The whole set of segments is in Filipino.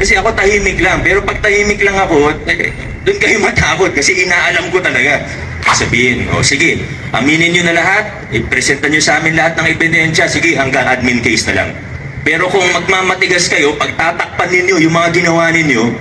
Kasi ako tahimik lang. Pero pag tahimik lang ako, eh, doon kayo matakot kasi inaalam ko talaga. Sabihin, o sige, aminin nyo na lahat, ipresenta nyo sa amin lahat ng ebidensya, sige, hanggang admin case na lang. Pero kung magmamatigas kayo, pag tatakpan ninyo yung mga ginawa ninyo,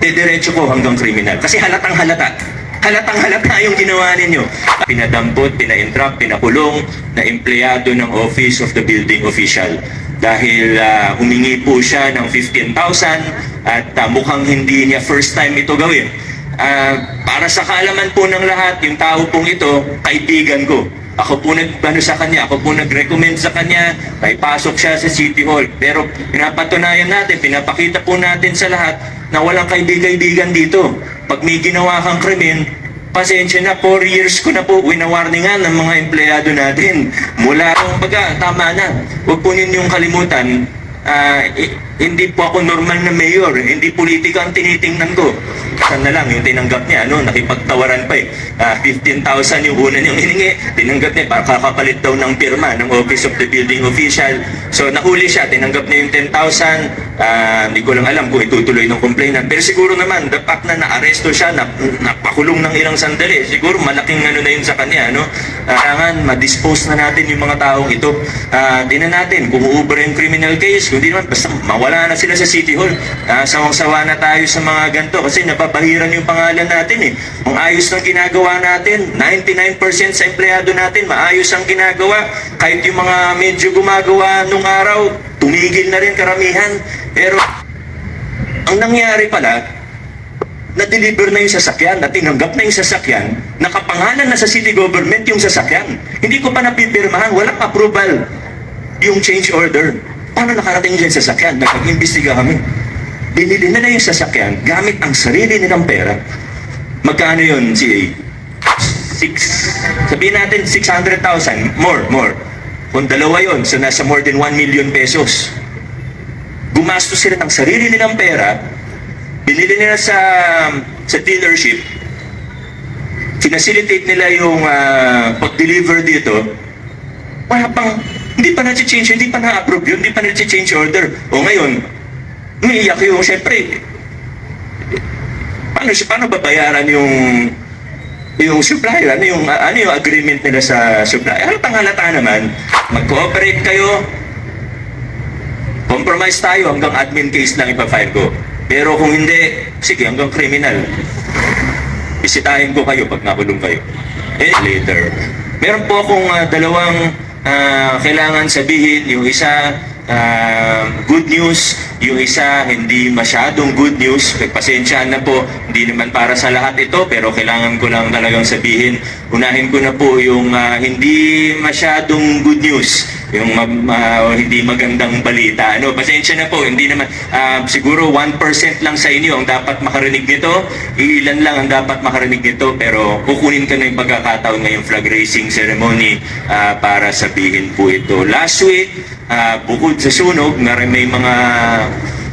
dediretso ko hanggang kriminal. Kasi halatang halata. Halatang halata yung ginawa ninyo. Pinadampot, pina-entrap, pinakulong na empleyado ng Office of the Building Official. Dahil ah, humingi po siya ng 15,000 at ah, mukhang hindi niya first time ito gawin. Ah, para sa kaalaman po ng lahat, yung tao pong ito, kaibigan ko. Ako po nag ano sa kanya, ako po nag-recommend sa kanya, may pasok siya sa City Hall. Pero pinapatunayan natin, pinapakita po natin sa lahat na walang kaibigan-kaibigan dito. Pag may ginawa kang krimen, pasensya na, 4 years ko na po winawarningan ng mga empleyado natin. Mula, baga, tama na. Huwag po ninyong kalimutan, i- hindi po ako normal na mayor, hindi politika ang tinitingnan ko. Saan na lang yung tinanggap niya, ano, nakipagtawaran pa eh. Ah, 15,000 yung una niyang hiningi, tinanggap niya, para kakapalit daw ng pirma ng Office of the Building Official. So nahuli siya, tinanggap niya yung 10,000, ah, hindi ko lang alam kung itutuloy ng complainant. Pero siguro naman, the fact na naaresto siya, na, napakulong ng ilang sandali, siguro malaking ano na yun sa kanya, no? Kailangan ma-dispose na natin yung mga taong ito. Ah, tingnan natin kung uubra yung criminal case, kung di naman, basta mawala na sila sa City Hall. Ah, sawang-sawa na tayo sa mga ganito kasi napapahiran yung pangalan natin eh. Ang ayos ng ginagawa natin, 99% sa empleyado natin, maayos ang ginagawa. Kahit yung mga medyo gumagawa nung araw, tumigil na rin karamihan. Pero ang nangyari pala, na-deliver na yung sasakyan, na tinanggap na yung sasakyan, nakapangalan na sa city government yung sasakyan. Hindi ko pa napipirmahan, walang approval yung change order. Paano nakarating sa sasakyan? Nag-imbestiga kami. Binili na na yung sasakyan gamit ang sarili nilang pera. Magkano yun, CA? Six, sabihin natin 600,000, more, more. Kung dalawa yun, so nasa more than 1 million pesos. Gumastos sila ng sarili nilang pera, binili nila sa sa dealership, finacilitate nila yung ah, pag-deliver dito, wala pang, hindi pa na-change, hindi pa na-approve yun, hindi pa na-change order. O ngayon, umiiyak yung, syempre, paano, paano babayaran yung yung supplier, ano yung, ano yung agreement nila sa supplier? Halatang halata naman, mag-cooperate kayo, compromise tayo hanggang admin case lang ipafile ko. Pero kung hindi, sige, hanggang criminal. Bisitahin ko kayo pag nakulong kayo. Eh, later. Meron po akong ah, dalawang ah, kailangan sabihin. Yung isa, ah, good news. Yung isa, hindi masyadong good news. Pasensyahan na po. Hindi naman para sa lahat ito, pero kailangan ko lang talagang sabihin. Unahin ko na po yung ah, hindi masyadong good news. Yung ma- hindi magandang balita. Ano, pasensya na po, hindi naman ah, siguro 1% lang sa inyo ang dapat makarinig nito. Ilan lang ang dapat makarinig nito pero kukunin ko na yung pagkakataon ngayong flag raising ceremony ah, para sabihin po ito. Last week, ah, bukod sa sunog, na may mga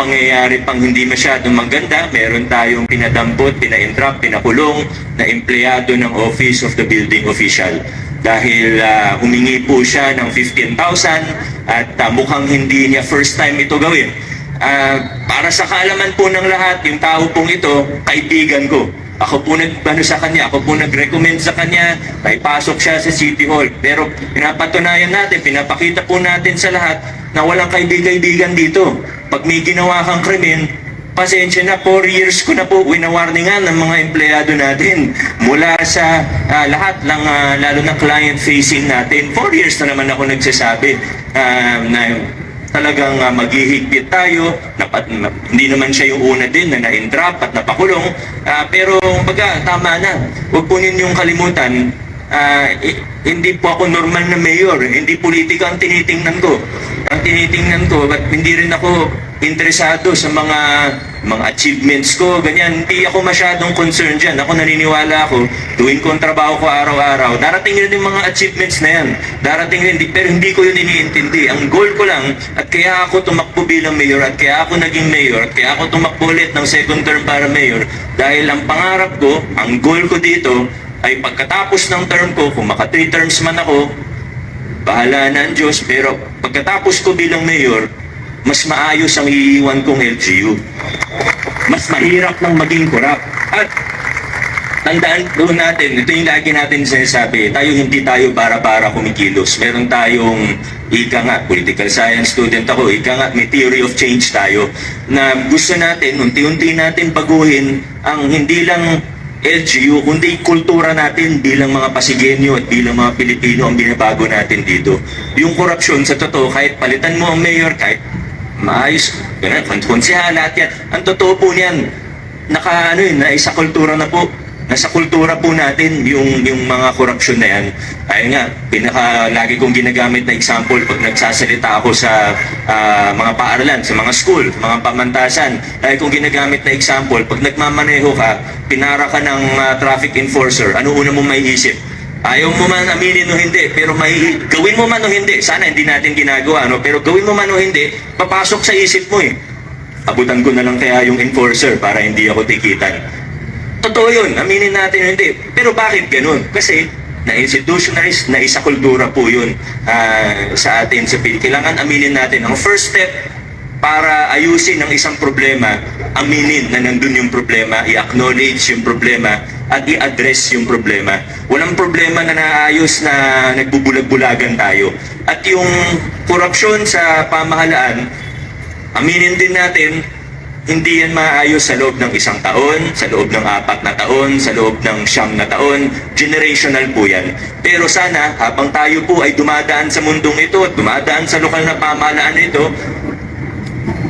pangyayari pang hindi masyadong maganda. Meron tayong pinadampot, pina-entrap, pinakulong na empleyado ng Office of the Building Official dahil ah, humingi po siya ng 15,000 at ah, mukhang hindi niya first time ito gawin. Ah, para sa kaalaman po ng lahat, yung tao pong ito, kaibigan ko. Ako po nag ano sa kanya, ako po nag-recommend sa kanya, may pasok siya sa City Hall. Pero pinapatunayan natin, pinapakita po natin sa lahat na walang kaibigan-kaibigan dito. Pag may ginawa kang krimen, pasensya na, 4 years ko na po winawarningan ng mga empleyado natin. Mula sa ah, lahat, lang, ah, lalo na client-facing natin. 4 years na naman ako nagsasabi ah, na talagang uh, maghihigpit tayo. Napat, na, hindi naman siya yung una din na na-entrap at napakulong. Ah, pero baga, tama na. Huwag po ninyong kalimutan, i- hindi po ako normal na mayor. Hindi politika ang tinitingnan ko. Ang tinitingnan ko, at hindi rin ako interesado sa mga mga achievements ko, ganyan. Hindi ako masyadong concerned dyan. Ako naniniwala ako, tuwing ko ang trabaho ko araw-araw, darating rin yung mga achievements na yan. Darating rin, pero hindi ko yun iniintindi. Ang goal ko lang, at kaya ako tumakbo bilang mayor, at kaya ako naging mayor, at kaya ako tumakbo ulit ng second term para mayor, dahil ang pangarap ko, ang goal ko dito, ay pagkatapos ng term ko, kung maka 3 terms man ako, bahala na ang Diyos, pero pagkatapos ko bilang mayor, mas maayos ang iiwan kong LGU. Mas mahirap nang maging korap. At tandaan doon natin, ito yung lagi natin sinasabi, tayo hindi tayo para-para kumikilos. Meron tayong, ika nga, political science student ako, ika nga, may theory of change tayo, na gusto natin, unti-unti natin baguhin ang hindi lang LGU, kundi kultura natin bilang mga Pasigenyo at bilang mga Pilipino ang binabago natin dito. Yung korupsyon, sa totoo, kahit palitan mo ang mayor, kahit maayos, konsyal, lahat yan. Ang totoo po niyan, naka, ano yun, naisa kultura na po. Nasa kultura po natin yung, yung mga korupsyon na yan. Ayun nga, pinaka lagi kong ginagamit na example pag nagsasalita ako sa ah, mga paaralan, sa mga school, mga pamantasan. Lagi kong ginagamit na example, pag nagmamaneho ka, pinara ka ng ah, traffic enforcer, ano una mo maiisip? Ayaw mo man aminin o hindi, pero may gawin mo man o hindi. Sana hindi natin ginagawa, no? pero gawin mo man o hindi, papasok sa isip mo eh. Abutan ko na lang kaya yung enforcer para hindi ako tikitan. Totoo yun, aminin natin o hindi. Pero bakit ganun? Kasi na-institutionalize, na isa kultura po yun ah, sa atin sa Pilipinas. Kailangan aminin natin. Ang first step para ayusin ang isang problema, aminin na nandun yung problema, i-acknowledge yung problema, at i-address yung problema. Walang problema na naayos na nagbubulag-bulagan tayo. At yung korupsyon sa pamahalaan, aminin din natin, hindi yan maayos sa loob ng isang taon, sa loob ng apat na taon, sa loob ng siyam na taon. Generational po yan. Pero sana, habang tayo po ay dumadaan sa mundong ito at dumadaan sa lokal na pamahalaan ito,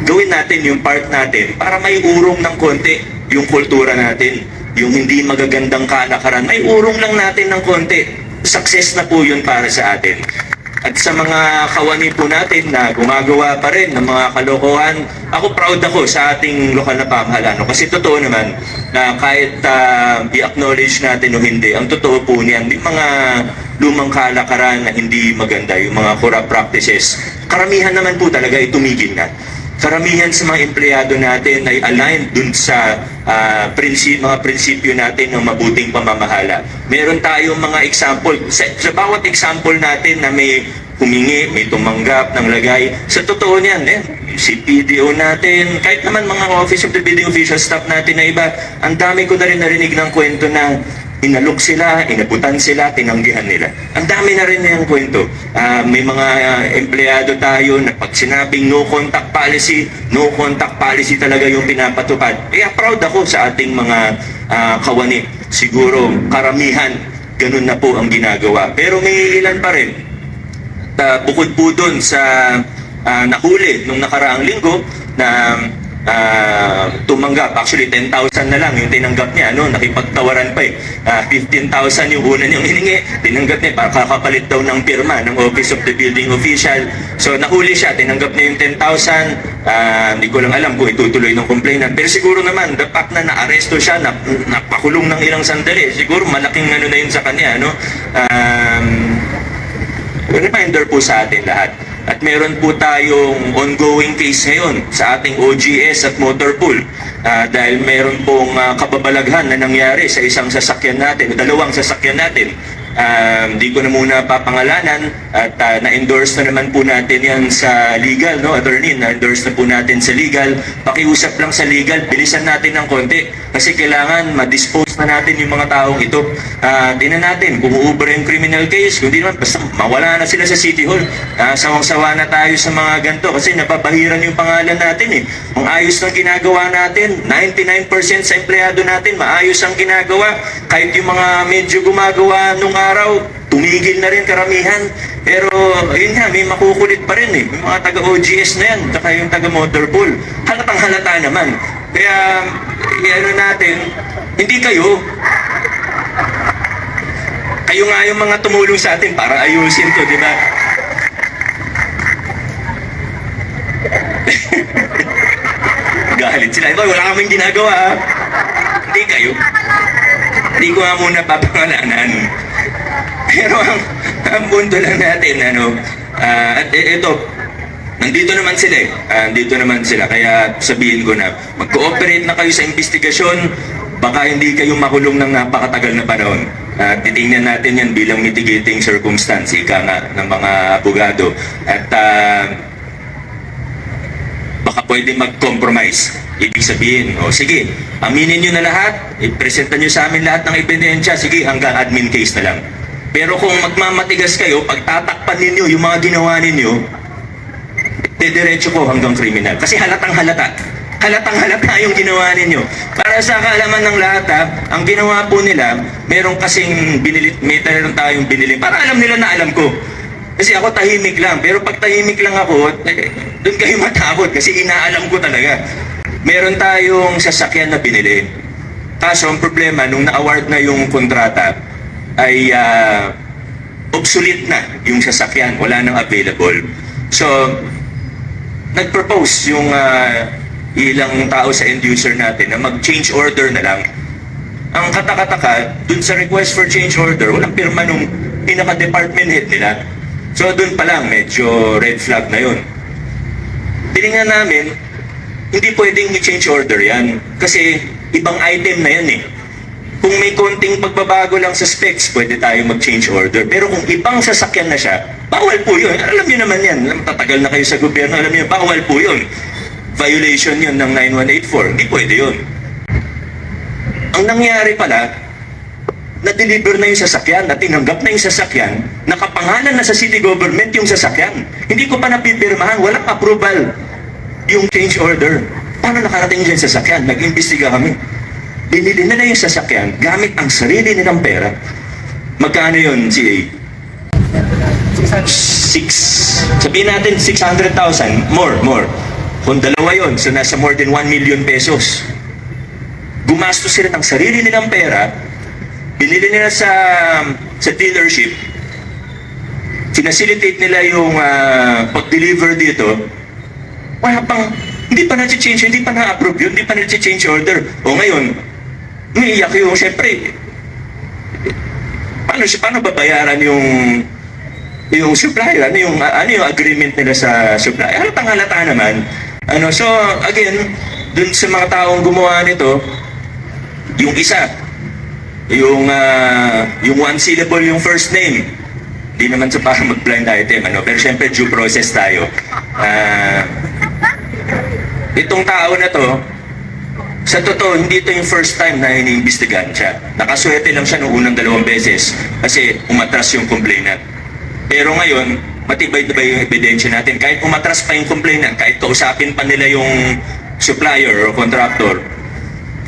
gawin natin yung part natin para may urong ng konti yung kultura natin. Yung hindi magagandang kalakaran, may urong lang natin ng konti. Success na po yun para sa atin. At sa mga kawani po natin na gumagawa pa rin ng mga kalokohan, ako proud ako sa ating lokal na pamahalaan. Kasi totoo naman na kahit ah, i-acknowledge natin o hindi, ang totoo po niyan, yung mga lumang kalakaran na hindi maganda, yung mga corrupt practices, karamihan naman po talaga ay tumigil na karamihan sa mga empleyado natin ay aligned dun sa ah, prinsip, mga prinsipyo natin ng mabuting pamamahala. Meron tayong mga example. Sa, sa bawat example natin na may humingi, may tumanggap ng lagay, sa totoo niyan, eh, si PDO natin, kahit naman mga Office of the Building Official staff natin na iba, ang dami ko na rin narinig ng kwento na inalok sila, inabutan sila, tinanggihan nila. Ang dami na rin na yung kwento. Ah, may mga ah, empleyado tayo na pag sinabing no contact policy, no contact policy talaga yung pinapatupad. Kaya proud ako sa ating mga ah, kawani. Siguro karamihan, ganun na po ang ginagawa. Pero may ilan pa rin at bukod po dun sa ah, nahuli nung nakaraang linggo na ah, tumanggap, actually 10,000 na lang yung tinanggap niya, no? nakipagtawaran pa eh. Ah, 15,000 yung una niyang hiningi, tinanggap niya kakapalit daw ng pirma ng Office of the Building Official. So nahuli siya, tinanggap niya yung 10,000, ah, hindi ko lang alam kung itutuloy ng complainant. Pero siguro naman, the fact na naaresto siya, na, napakulong ng ilang sandali, siguro malaking ano na yun sa kanya, no? Um, reminder po sa atin lahat. At meron po tayong ongoing case ngayon sa ating OGS at motor pool Ah, dahil meron pong ah, kababalaghan na nangyari sa isang sasakyan natin, dalawang sasakyan natin. Um, di ko na muna papangalanan at ah, na-endorse na naman po natin yan sa legal, no, attorney, na-endorse na po natin sa legal. Pakiusap lang sa legal, bilisan natin ng konti kasi kailangan ma-dispose na natin yung mga taong ito. Ah, tingnan natin kung uubra yung criminal case, kung di naman, basta mawala na sila sa City Hall. Ah, sawang-sawa na tayo sa mga ganito kasi napapahiran yung pangalan natin eh. Ang ayos ng ginagawa natin, 99% sa empleyado natin, maayos ang ginagawa. Kahit yung mga medyo gumagawa nung araw, tumigil na rin karamihan. Pero, yun nga, may makukulit pa rin eh. May mga taga-OGS na yan, saka yung taga-motorpool. Halatang halata naman. Kaya, i-ano natin, hindi kayo, kayo nga yung mga tumulong sa atin para ayusin to, di ba? Galit sila. Ito, wala kaming ginagawa. ha? Hindi kayo. Hindi ko nga muna papangalanan. Pero ang, ang punto lang natin, ano, ah, at ito, nandito naman sila eh. Ah, nandito naman sila. Kaya sabihin ko na, mag-cooperate na kayo sa investigasyon, baka hindi kayo makulong ng napakatagal na panahon. At titingnan natin yan bilang mitigating circumstance, ika nga ng mga abogado. At ah, baka pwede mag-compromise. Ibig sabihin, o sige, aminin nyo na lahat, ipresenta nyo sa amin lahat ng ebidensya, sige, hanggang admin case na lang. Pero kung magmamatigas kayo, pag tatakpan ninyo yung mga ginawa ninyo, didiretso ko hanggang kriminal. Kasi halatang halata. Halatang halata yung ginawa ninyo. Para sa kaalaman ng lahat ha, ang ginawa po nila, meron kasing binili, may meron tayong binili. Para alam nila na alam ko. Kasi ako tahimik lang. Pero pag tahimik lang ako, eh, doon kayo matakot kasi inaalam ko talaga. Meron tayong sasakyan na binili. Kaso ang problema, nung na-award na yung kontrata, ay ah, obsolete na yung sasakyan. Wala nang available. So, nag-propose yung ah, ilang tao sa end user natin na mag-change order na lang. Ang katakataka, dun sa request for change order, walang pirma nung pinaka-department head nila. So dun pa lang, medyo red flag na yun. Tinignan namin, hindi pwedeng i-change order yan. Kasi ibang item na yan eh. Kung may konting pagbabago lang sa specs, pwede tayo mag-change order. Pero kung ibang sasakyan na siya, bawal po yun. Alam niyo naman yan. Tatagal na kayo sa gobyerno, alam niyo, bawal po yun. Violation yun ng 9184. Hindi pwede yun. Ang nangyari pala, na-deliver na yung sasakyan, na tinanggap na yung sasakyan, nakapangalan na sa city government yung sasakyan. Hindi ko pa napipirmahan, walang approval yung change order. Paano nakarating sa sasakyan? Nag-imbestiga kami. Binili na yung sasakyan gamit ang sarili nilang pera. Magkano yun, CA? Six, sabihin natin 600,000, more, more. Kung dalawa yun, so nasa more than 1 million pesos. Gumastos sila ng sarili nilang pera, binili nila sa sa dealership, finacilitate nila yung ah, pag-deliver dito, wala pang, hindi pa na-change, hindi pa na-approve yun, hindi pa na-change order. O ngayon, umiiyak yung, syempre, paano, paano babayaran yung yung supplier, ano yung, ano yung agreement nila sa supplier? Halatang halata naman. Ano, so, again, dun sa mga taong gumawa nito, yung isa, yung, ah, yung one syllable yung first name, hindi naman sa para mag-blind item, ano, pero syempre due process tayo. Ah, itong tao na to, sa totoo, hindi ito yung first time na iniimbestigahan siya. Nakaswerte lang siya noong unang dalawang beses kasi umatras yung complainant. Pero ngayon, matibay na ba yung ebidensya natin? Kahit umatras pa yung complainant, kahit kausapin pa nila yung supplier o contractor,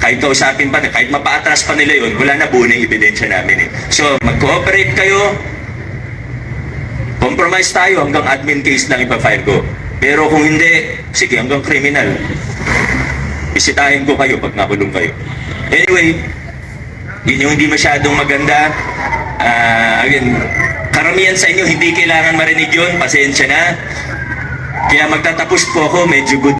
kahit kausapin pa, kahit mapaatras pa nila yun, wala na buo na yung ebidensya namin eh. So, mag-cooperate kayo, compromise tayo hanggang admin case lang ipafile ko. Pero kung hindi, sige, hanggang criminal. Bisitahin ko kayo pag nakulong kayo. Anyway, yun yung hindi masyadong maganda. Ah, again, karamihan sa inyo hindi kailangan marinig yun. Pasensya na. Kaya magtatapos po ako, medyo good